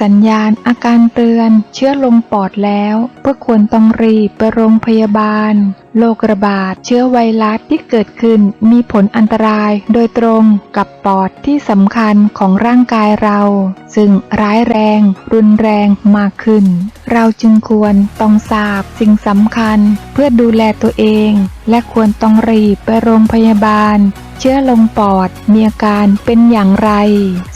สัญญาณอาการเตือนเชื้อลงปอดแล้ว เพื่อควรต้องรีบไปโรงพยาบาลโรคระบาดเชื้อไวรัสที่เกิดขึ้นมีผลอันตรายโดยตรงกับปอดที่สำคัญของร่างกายเรา ซึ่งร้ายแรง รุนแรงมากขึ้น เราจึงควรต้องทราบสิ่งสำคัญเพื่อดูแลตัวเอง และควรต้องรีบไปโรงพยาบาล เชื้อลงปอดมีอาการเป็นอย่างไร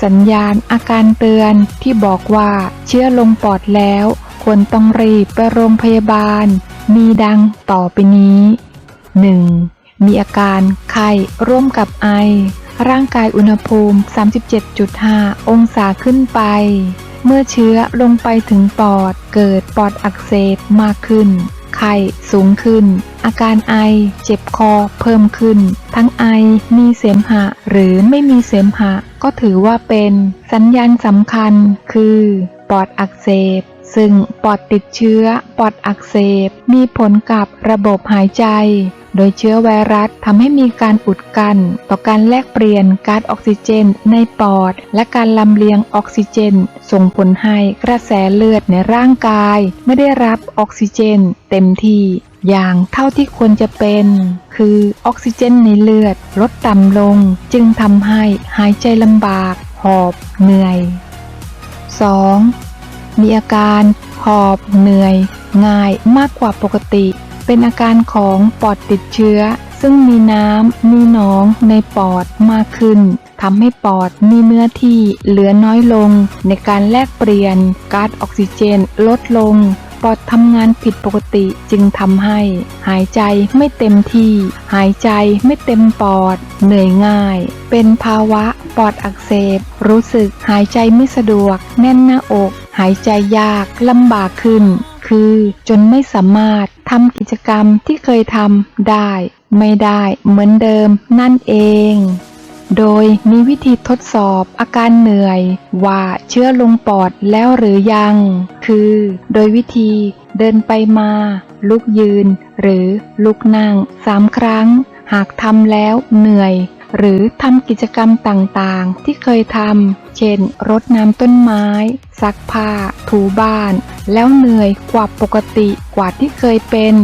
สัญญาณอาการเตือนที่บอกว่าเชื้อลงปอดแล้ว ควรต้องรีบไปโรงพยาบาล มีดังต่อไปนี้ 1. มีอาการไข้ร่วมกับไอ ร่างกายอุณหภูมิ 37.5 องศาขึ้นไป เมื่อเชื้อลงไปถึงปอด เกิดปอดอักเสบมากขึ้น ไข้สูงขึ้น อาการไอเจ็บคอเพิ่มขึ้น ทั้งไอมีเสมหะหรือไม่มีเสมหะก็ถือว่าเป็นสัญญาณสำคัญคือ ปอดอักเสบ ซึ่งปอดติดเชื้อ ปอดอักเสบ มีผลกับระบบหายใจ โดยเชื้อไวรัสทำให้มีการอุดกั้นต่อการแลกเปลี่ยนก๊าซออกซิเจนในปอด และการลำเลียงออกซิเจน ส่งผลให้กระแสเลือดในร่างกาย ไม่ได้รับออกซิเจน เต็มที่อย่างเท่าที่ควรจะเป็น คือออกซิเจนในเลือดลดต่ำลง จึงทำให้หายใจลำบาก หอบเหนื่อย 2. มีอาการหอบเหนื่อยง่ายมากกว่าปกติ เป็นอาการของปอดติดเชื้อ ซึ่งมีน้ำมีหนองในปอดมากขึ้นทำให้ปอดมีเนื้อที่เหลือน้อยลง ในการแลกเปลี่ยนก๊าซออกซิเจนลดลง ปอดทำงานผิดปกติจึงทำให้ หายใจไม่เต็มที่ หายใจไม่เต็มปอด เหนื่อยง่าย เป็นภาวะปอดอักเสบ รู้สึกหายใจไม่สะดวก แน่นหน้าอก หายใจยากลำบากขึ้น คือจนไม่สามารถทำกิจกรรมที่เคยทำได้ ไม่ได้เหมือนเดิมนั่นเอง โดยมีวิธีทดสอบอาการเหนื่อย ว่าเชื้อลงปอดแล้วหรือยัง คือ โดยวิธีเดินไปมา ลุกยืน หรือลุกนั่งสามครั้ง หากทำแล้วเหนื่อย หรือทำกิจกรรมต่างๆ ที่เคยทำ เช่น รดน้ำต้นไม้ ซักผ้า ถูบ้าน แล้วเหนื่อยกว่าปกติกว่าที่เคยเป็น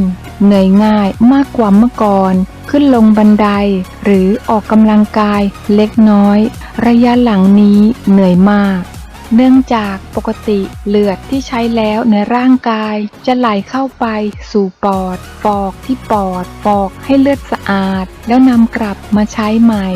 เหนื่อยง่ายมากกว่าเมื่อก่อน ขึ้นลงบันได หรือออกกำลังกายเล็กน้อย ระยะหลังนี้เหนื่อยมาก เนื่องจากปกติเลือดที่ใช้แล้วในร่างกาย จะไหลเข้าไปสู่ปอด ฟอกที่ปอด ฟอกให้เลือดสะอาด แล้วนำกลับมาใช้ใหม่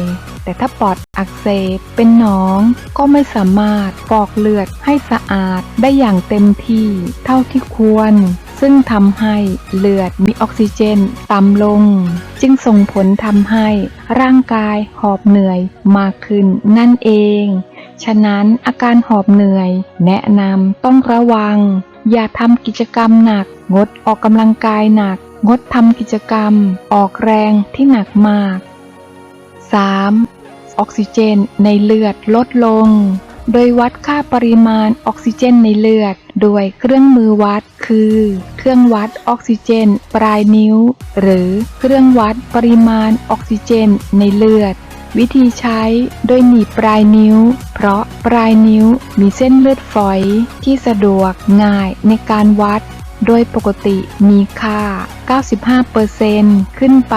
แต่ถ้าปอดอักเสบเป็นหนอง ก็ไม่สามารถฟอกเลือดให้สะอาดได้อย่างเต็มที่เท่าที่ควร ซึ่งทำให้เลือดมีออกซิเจนต่ำลง จึงส่งผลทำให้ร่างกายหอบเหนื่อยมากขึ้นนั่นเอง ฉะนั้นอาการหอบเหนื่อย แนะนำต้องระวัง อย่าทำกิจกรรมหนัก งดออกกำลังกายหนัก งดทำกิจกรรม ออกแรงที่หนักมาก 3. ออกซิเจนในเลือดลดลง โดยวัดค่าปริมาณออกซิเจนในเลือดด้วยเครื่องมือวัดคือ เครื่องวัดออกซิเจน ปลายนิ้ว หรือเครื่องวัดปริมาณออกซิเจนในเลือด วิธีใช้โดยหนีบปลายนิ้ว เพราะปลายนิ้วมีเส้นเลือดฝอยที่สะดวกง่ายในการวัด โดยปกติมีค่า 95%ขึ้นไป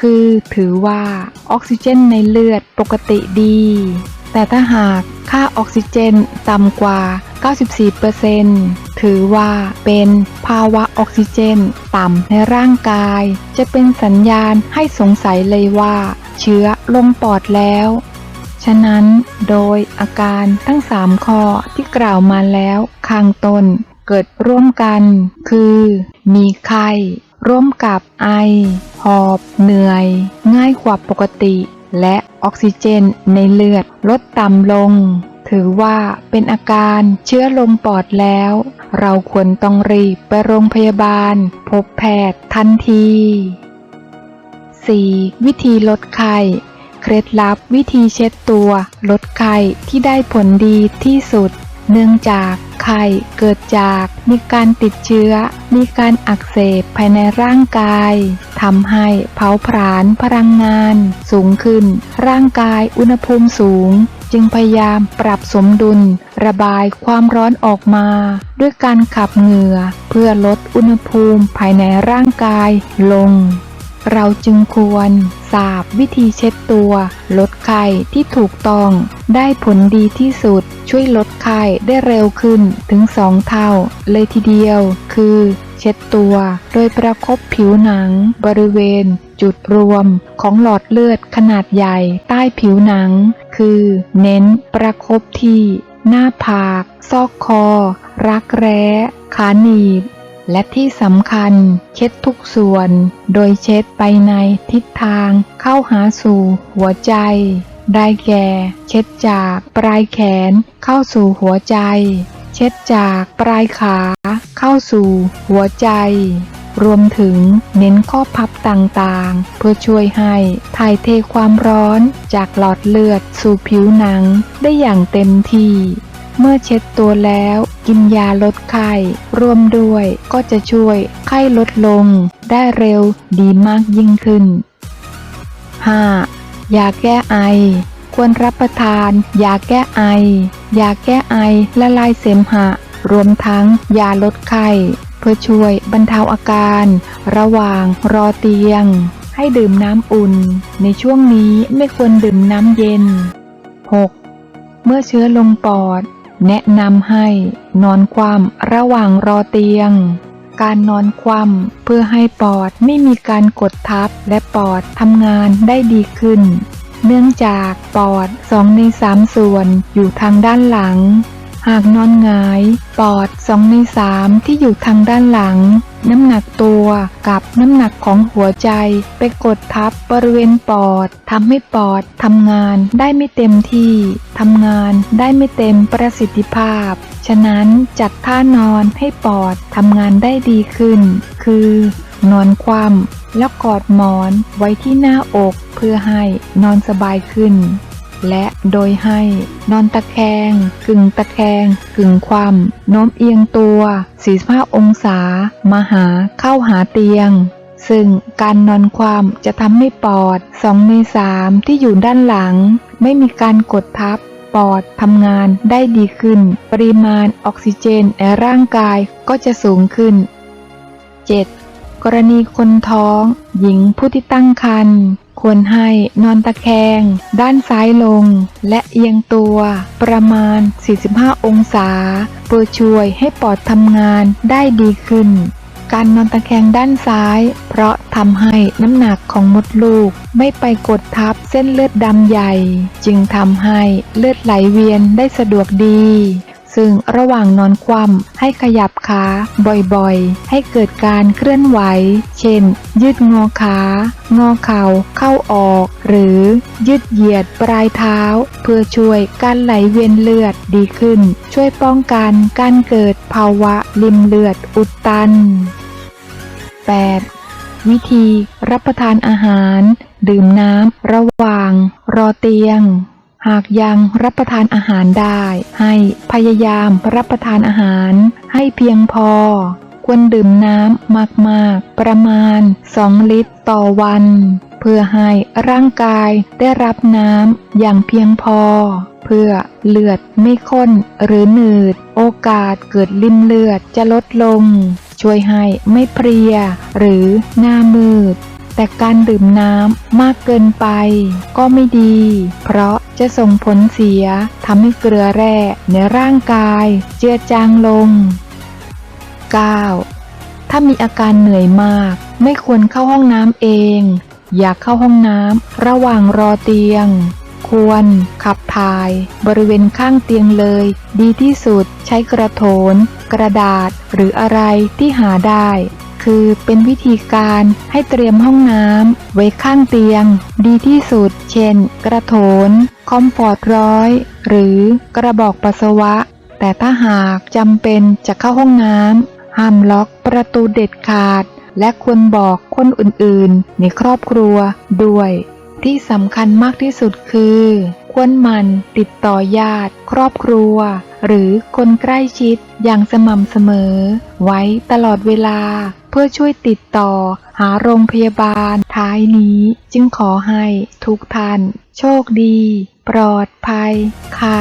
คือถือว่าออกซิเจนในเลือดปกติดี แต่ถ้าหากค่าออกซิเจนต่ำกว่า 94% ถือว่าเป็นภาวะออกซิเจน ต่ำในร่างกาย จะเป็นสัญญาณให้สงสัยเลยว่า เชื้อลงปอดแล้ว ฉะนั้นโดยอาการทั้ง 3 ข้อที่กล่าวมาแล้วข้างต้นเกิดร่วมกัน คือ มีไข้ ร่วมกับไอ หอบ เหนื่อย ง่ายกว่าปกติ และออกซิเจนในเลือดลดต่ำลง ถือว่าเป็นอาการเชื้อลงปอดแล้ว เราควรต้องรีบไปโรงพยาบาล พบแพทย์ทันที 4. วิธีลดไข้ เคล็ดลับวิธีเช็ดตัว ลดไข้ที่ได้ผลดีที่สุด เนื่องจากไข้เกิดจากมีการติดเชื้อ มีการอักเสบภายในร่างกายทำให้เผาผลาญพลังงาน สูงขึ้น ร่างกายอุณหภูมิสูง จึงพยายามปรับสมดุล ระบายความร้อนออกมา ด้วยการขับเหงื่อ เพื่อลดอุณหภูมิภายในร่างกายลง เราจึงควรทราบวิธีเช็ดตัว ลดไข้ที่ถูกต้อง ได้ผลดีที่สุด ช่วยลดไข้ได้เร็วขึ้นถึงสองเท่า เลยทีเดียว คือ เช็ดตัว โดยประคบผิวหนัง บริเวณ จุดรวม ของหลอดเลือดขนาดใหญ่ ใต้ผิวหนัง คือ เน้นประคบที่ หน้าผาก ซอกคอ รักแร้ ขาหนีบ และที่สำคัญเช็ดทุกส่วน โดยเช็ดไปในทิศทางเข้าหาสู่หัวใจ ได้แก่ เช็ดจากปลายแขนเข้าสู่หัวใจ เช็ดจากปลายขาเข้าสู่หัวใจ รวมถึงเน้นข้อพับต่างๆ เพื่อช่วยให้ถ่ายเทความร้อนจากหลอดเลือดสู่ผิวหนังได้อย่างเต็มที่ เมื่อเช็ดตัวแล้วกินยาลดไข้ร่วมด้วยก็จะช่วยไข้ลดลง ได้เร็วดีมากยิ่งขึ้น 5. ยาแก้ไอ ควรรับประทาน ยาแก้ไอ ยาแก้ไอละลายเสมหะ รวมทั้งยาลดไข้เพื่อช่วยบรรเทาอาการ ระหว่างรอเตียง ให้ดื่มน้ำอุ่น ในช่วงนี้ไม่ควรดื่มน้ำเย็น 6. เมื่อเชื้อลงปอด แนะนำให้นอนคว่ำระหว่างรอเตียง การนอนคว่ำเพื่อให้ปอดไม่มีการกดทับและปอดทำงานได้ดีขึ้น เนื่องจากปอดสองในสามส่วนอยู่ทางด้านหลัง หากนอนหงาย ปอดสองในสามที่อยู่ทางด้านหลัง น้ำหนักตัวกับน้ำหนักของหัวใจไปกดทับบริเวณปอดทำให้ปอดทำงานได้ไม่เต็มที่ทำงานได้ไม่เต็มประสิทธิภาพ ฉะนั้นจัดท่านอนให้ปอดทำงานได้ดีขึ้น คือนอนคว่ำแล้วกอดหมอนไว้ที่หน้าอกเพื่อให้นอนสบายขึ้น และโดยให้ นอนตะแคง กึ่งตะแคง กึ่งคว่ำโน้มเอียงตัว 45 องศา มาหาเข้าหาเตียง ซึ่งการนอนความจะทำให้ปอดสองในสามที่อยู่ด้านหลัง ไม่มีการกดทับ ปอดทำงานได้ดีขึ้น ปริมาณออกซิเจนในร่างกายก็จะสูงขึ้น 7. กรณีคนท้อง หญิงผู้ที่ตั้งครรภ์ ควรให้นอนตะแคง ด้านซ้ายลง และเอียงตัว ประมาณ 45 องศา เพื่อช่วยให้ปอดทำงานได้ดีขึ้น การนอนตะแคงด้านซ้าย เพราะทำให้น้ำหนักของมดลูกไม่ไปกดทับเส้นเลือดดำใหญ่ จึงทำให้เลือดไหลเวียนได้สะดวกดี ซึ่งระหว่างนอนคว่ำให้ขยับขาบ่อยๆ ให้เกิดการเคลื่อนไหว เช่น ยืดงอขา งอเข่าเข้าออก หรือยืดเหยียดปลายเท้า เพื่อช่วยการไหลเวียนเลือดดีขึ้น ช่วยป้องกันการเกิดภาวะริมเลือดอุดตัน 8. วิธีรับประทานอาหาร ดื่มน้ำระหว่าง รอเตียง หากยังรับประทานอาหารได้ ให้พยายามรับประทานอาหารให้เพียงพอ ควรดื่มน้ำมากๆ ประมาณ 2 ลิตรต่อวัน เพื่อให้ร่างกายได้รับน้ำอย่างเพียงพอ เพื่อเลือดไม่ข้นหรือหนืด โอกาสเกิดลิ่มเลือดจะลดลง ช่วยให้ไม่เพลียหรือหน้ามืดแต่การดื่มน้ำมากเกินไปก็ไม่ดี เพราะ จะส่งผลเสียทำให้เกลือแร่ในร่างกาย เจือจางลง 9. ถ้ามีอาการเหนื่อยมาก ไม่ควรเข้าห้องน้ำเอง อยากเข้าห้องน้ำระหว่างรอเตียง ควร ขับถ่าย บริเวณข้างเตียงเลย ดีที่สุดใช้กระโถน กระดาษหรืออะไรที่หาได้ คือเป็นวิธีการให้เตรียมห้องน้ำไว้ข้างเตียง ดีที่สุด เช่น กระโถน คอมฟอร์ตร้อยหรือกระบอกปัสสาวะ แต่ถ้าหากจำเป็นจะเข้าห้องน้ำห้ามล็อกประตูเด็ดขาด และควรบอกคนอื่นๆ ในครอบครัวด้วย ที่สำคัญมากที่สุดคือ ควรมันติดต่อญาติ ครอบครัว หรือคนใกล้ชิดอย่างสม่ำเสมอ ไว้ตลอดเวลา เพื่อช่วยติดต่อ หาโรงพยาบาล ท้ายนี้จึงขอให้ทุกท่าน โชคดี ปลอดภัย ค่ะ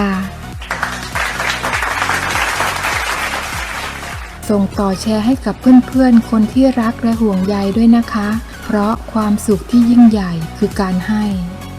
ส่งต่อแชร์ให้กับเพื่อนๆ คนที่รักและห่วงใยด้วยนะคะ เพราะความสุขที่ยิ่งใหญ่คือการให้